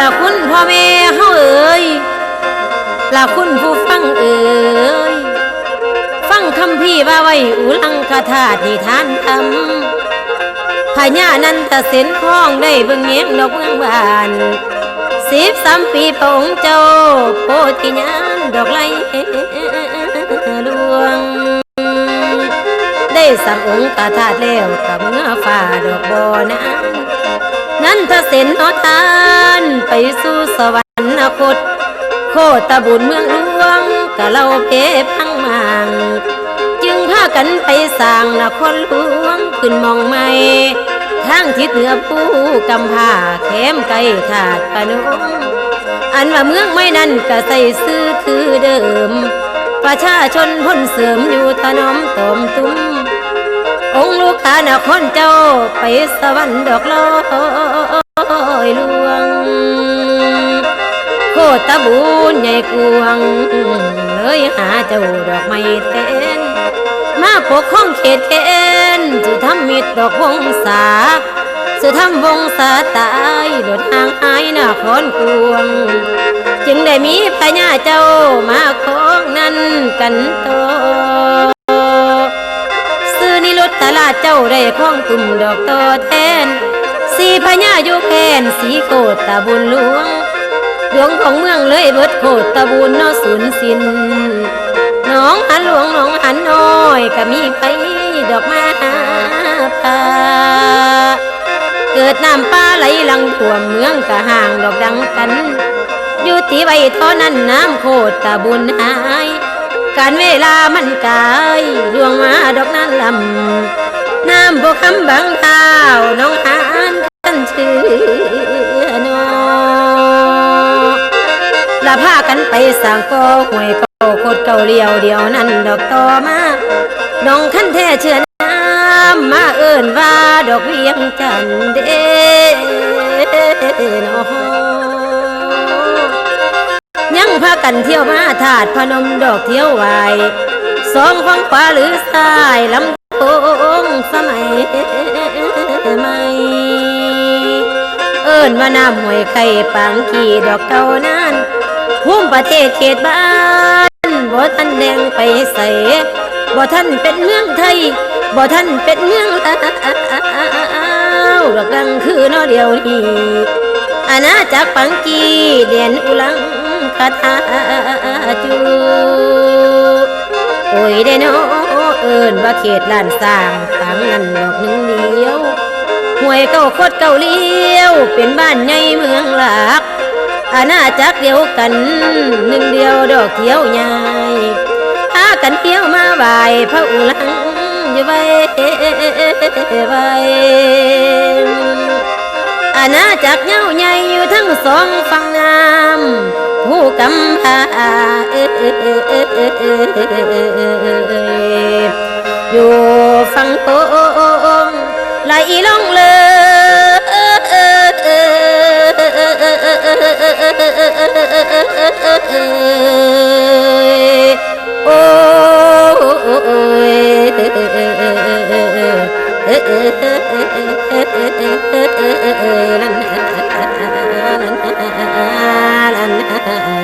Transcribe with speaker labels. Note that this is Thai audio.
Speaker 1: ลาคุณพ่อแม่เฮาเอ๋ยลาคุณผู้ฟังเอ๋ยฟังคำพี่ว่าไว้อุลังคาถาที่ทานทำพญานันตเส้นพ้องได้เบิ่งเงี้ยงดอกเมืองบานสิบสามปีพระองค์เจ้าโพธิญาณดอกไลลวง ได้สั่งองค์กาธาตุแล้วกับเมื่อฝ่าดอกบอนานนั้นถ้าเส้นนอทา ไปสู่สวรรคต โคตะบุญเมืองหลวงกะเราเพพังมางจึงพากันไปสร้างนครหลวงขึ้นมองไม่ทางทิศเหนือผู้กำพร้าแคมไก่ถาดปะนงอันว่าเมืองไม่นั่นก็ใส่ซื้อคือเดิม ประชาชนพ้นเสริมอยู่ถนอมตอมตุ้ม องค์ลูกค้านครเจ้าไปสวรรค์ดอกลอยล ตะบูนใหญ่กวง เลยหาเจ้าดอกไม้เต้น มาปกข้องเขตเนจะทำมิตรดอกวงศาจะทำวงศาตายโดดห่างหายหน้าคอนกวง จึงได้มีพญาเจ้ามาของนั้นกันโตซื้อนิรุตตลาดเจ้าได้ข้องตุ่มดอกตอแทนสีพญาอยู่แคนสีโคตตะบุญหลวง ดวงของเมืองเลยเบิดโคตรตะบุญเนอสูญสิ้นน้องหันหลวงน้องหันน้อยก็มีไปดอกมาพาเกิดน้ำป้าไหลลังท่วมเมืองกะห่างดอกดังกัน อยู่ตีไว้ท่านั้นน้ำโคตรตะบุญหาย การเวลามันกายดวงมาดอกนั้นลำน้ำบกคำบังเท้าน้องหานกันชื่อ พากันไปสั่งก็ห่วยเก่าโคตรเก่าเลียวเดียวนั้นดอกต่อมาน้องขั้นแท้เชื่อน้ำมาเอิ้นว่าดอกเวียงจันเด้นอยังพากันเที่ยวมาถาดพนมดอกเที่ยวไหวสองฝั่งขวาหรือซ้ายลำโพงสมัยใหม่เอิ้นว่าน้ำหวยไข่ปังขี่ดอกเก่านาน ภูมิประเทศเขตบ้านบ่ท่านแดงไปใส่บ่ท่านเป็นเมืองไทยบ่ท่านเป็นเมืองลาวดอกดังคือนอเดียวนี้อาณาจักรปังกีเดียนอุลังคาถาจูโอ้ยเดโนเอินว่าเขตล้านสร้างปังนั่นดอกหนึ่งเดียวห่วยเก้าโคตรเก้าเลี้ยว เป็นบ้านใหญ่เมืองหลัก อาณาจักรเดียวกัน หนึ่งเดียวดอกเที่ยวใหญ่พากันเที่ยวมาไหวพระอุลังอยู่ไว้ไว้อาณาจักรเงาใหญ่อยู่ทั้งสองฝั่งน้ำผู้กำพาอยู่ฝั่งโค้ ลันลันลัน